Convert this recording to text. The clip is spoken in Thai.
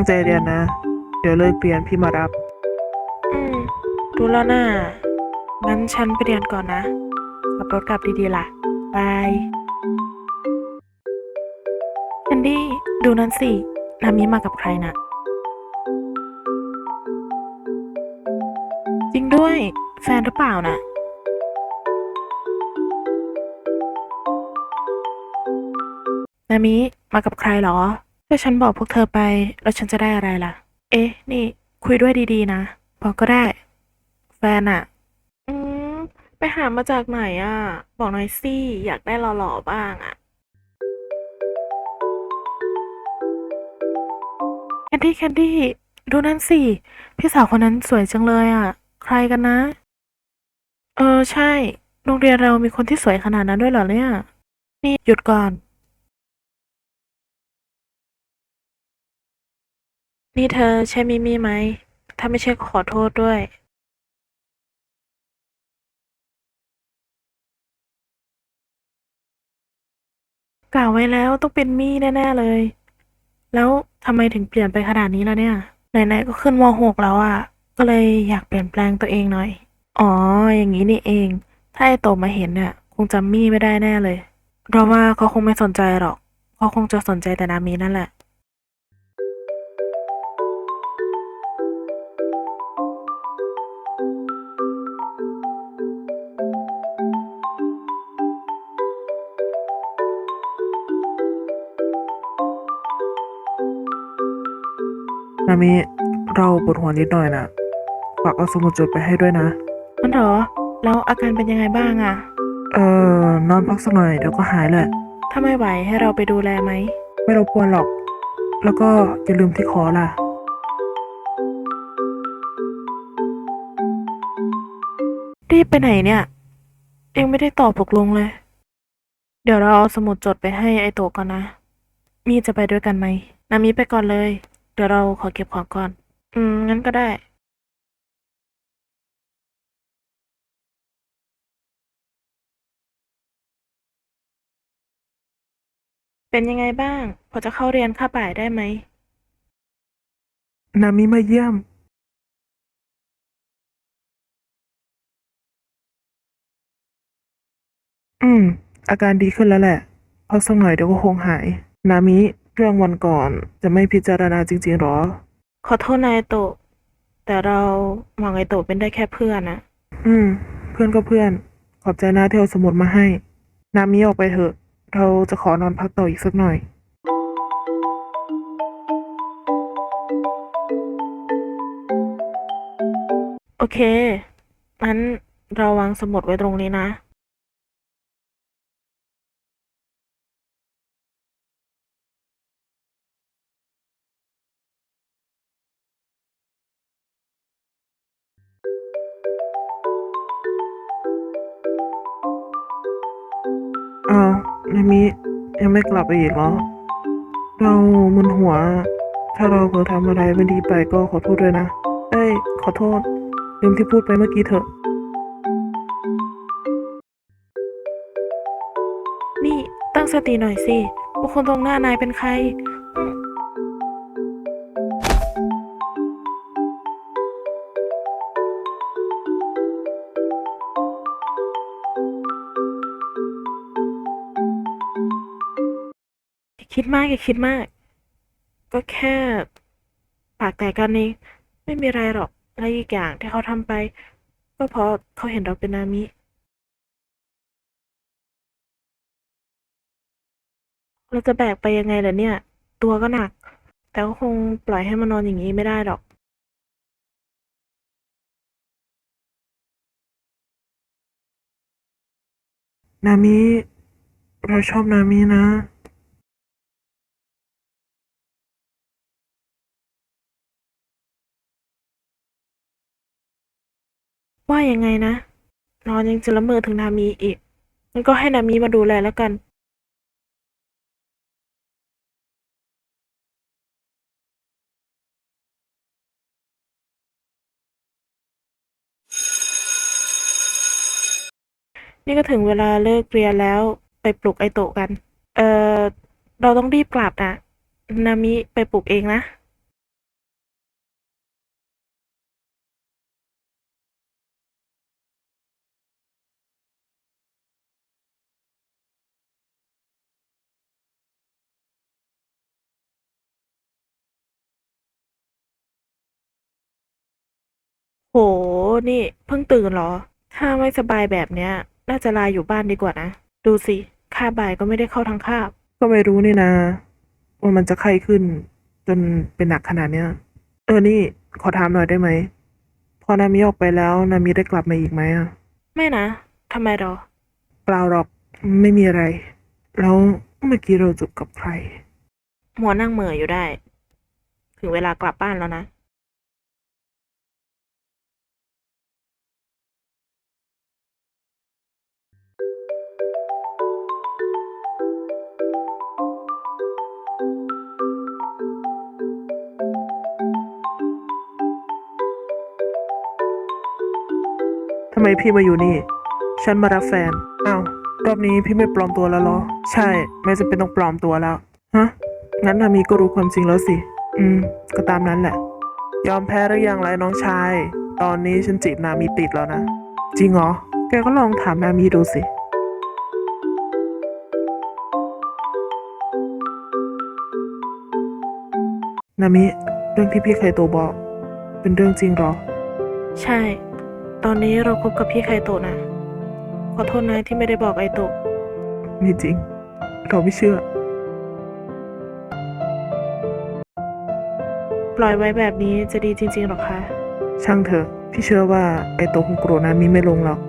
ตั้งใจเรียนนะ เดี๋ยวเลิกเรียนพี่มารับ อืมรู้แล้วน่ะงั้นฉันไปเรียนก่อนนะขับรถกลับดีๆล่ะ บายแคนดี้ดูนั่นสิ นามิมากับใครน่ะ จริงด้วย แฟนหรือเปล่าน่ะ นามิมากับใครเหรอ ถ้าฉันบอกพวกเธอไป แล้วฉันจะได้อะไรล่ะ เอ๊ะ นี่ คุยด้วยดีๆ นะบอกก็ได้ แฟนอะอืม ไปหามาจากไหนอะบอกหน่อยสิ อยากได้หล่อๆบ้างอะแคนดี้แคนดี้ดูนั่นสิ พี่สาวคนนั้นสวยจังเลยอะใครกันนะ เออใช่ โรงเรียนเรามีคนที่สวยขนาดนั้นด้วยเหรอเนี่ย นี่หยุดก่อน นี่เธอใช่มิมี่ไหม ถ้าไม่ใช่ขอโทษด้วยกล่าวไว้แล้วต้องเป็นมี่แน่ๆเลย แล้วทำไมถึงเปลี่ยนไปขนาดนี้แล้วเนี่ย ไหนๆก็ขึ้นม .6 แล้วอะ่ะ ก็เลยอยากเปลี่ยนแปลงตัวเองหน่อย อ๋อ อย่างนี้นี่เอง ถ้าไอโตมาเห็นเนี่ยคงจำมี่ไม่ได้แน่เลยเพราะว่าเขาคงไม่สนใจหรอก เขาคงจะสนใจแต่นามีนั่นแหละ นามิเราปวดหัวนิดหน่อยนะฝากเอาสมุดจดไปให้ด้วยนะ มันเหรอ แล้วอาการเป็นยังไงบ้างอะเออนอนพักสักหน่อยเดี๋ยวก็หายแหละ ถ้าไม่ไหวให้เราไปดูแลไหม ไม่รบกวนหรอก แล้วก็อย่าลืมที่คอล่ะ รีบไปไหนเนี่ย เองไม่ได้ตอบตกลงเลย เดี๋ยวเราเอาสมุดจดไปให้ไอโตะก่อนนะ มีจะไปด้วยกันไหมนามีไปก่อนเลย เดี๋ยวเราขอเก็บของก่อน อืม งั้นก็ได้ เป็นยังไงบ้าง พอจะเข้าเรียนค่าบ่ายได้ไหม นามิมาเยี่ยม อืม อาการดีขึ้นแล้วแหละพักสักหน่อยเดี๋ยวก็คงหาย นามิ เรื่องวันก่อนจะไม่พิจารณาจริง ๆหรอ ขอโทษนายโตะแต่เรามองไอโตะเป็นได้แค่เพื่อนนะอืม เพื่อนก็เพื่อน ขอบใจนะที่เอาสมุดมาให้ นามิออกไปเถอะ เราจะขอนอนพักต่ออีกสักหน่อย โอเคงั้นเราวางสมุดไว้ตรงนี้นะ อ้าวนามิยังไม่กลับไปอีกเหรอ เรามึนหัว ถ้าเราเผลอทำอะไรไม่ดีไปก็ขอโทษด้วยนะ เอ้ย ขอโทษ ลืมที่พูดไปเมื่อกี้เถอะ นี่ตั้งสติหน่อยสิ บุคคลตรงหน้านายเป็นใคร คิดมากอย่าคิดมาก ก็แค่ปากแตกกันเองไม่มีอะไรหรอกและอีกอย่างที่เขาทำไป ก็เพราะเขาเห็นเราเป็นนามิเราจะแบกไปยังไงล่ะเนี่ย ตัวก็หนัก แต่ก็คงปล่อยให้มันนอนอย่างนี้ไม่ได้หรอก นามิ เราชอบนามินะ ว่ายังไงนะนอนยังจะละเมอถึงนามีอีกงั้นก็ให้นามีมาดูแลแล้วกันนี่ก็ถึงเวลาเลิกเรียนแล้วไปปลุกไอโตะกัน เออเราต้องรีบกลับนะนามิไปปลุกเองนะ นี่เพิ่งตื่นเหรอ ถ้าไม่สบายแบบเนี้ย น่าจะลาอยู่บ้านดีกว่านะ ดูสิค่าบ่ายก็ไม่ได้เข้าทั้งคาบ ก็ไม่รู้นี่นะว่ามันจะไข้ขึ้น จนเป็นหนักขนาดเนี้ย เออนี่ขอถามหน่อยได้ไหม พอนามิออกไปแล้ว นามิได้กลับมาอีกไหมอะ ไม่นะทำไมหรอ เปล่าหรอกไม่มีอะไร แล้วเมื่อกี้เราจูบกับใครมัวนั่งเหม่ออยู่ได้ ถึงเวลากลับบ้านแล้วนะำไมพี่มาอยู่นี่ ฉันมารับแฟน อ้าวรอบนี้พี่ไม่ปลอมตัวแล้วเหรอ ใช่ ไม่จำเป็นต้องปลอมตัวแล้ว ฮะ งั้นนามีก็รู้ความจริงแล้วสิ อืม ก็ตามนั้นแหละ ยอมแพ้หรือยังไรน้องชาย ตอนนี้ฉันจีบนามีติดแล้วนะ จริงเหรอ แกก็ลองถามนามีดูสินามิ เรื่องที่พี่เคยโตบอก เป็นเรื่องจริงเหรอ ใช่ ตอนนี้เราคบกับพี่ไคโตะนะ ขอโทษนะที่ไม่ได้บอกไอโตะไม่จริง เราไม่เชื่อ ปล่อยไว้แบบนี้จะดีจริงๆหรอคะ ช่างเถอะ พี่เชื่อว่าไอโตวคงโกรธนามิไม่ลงหรอก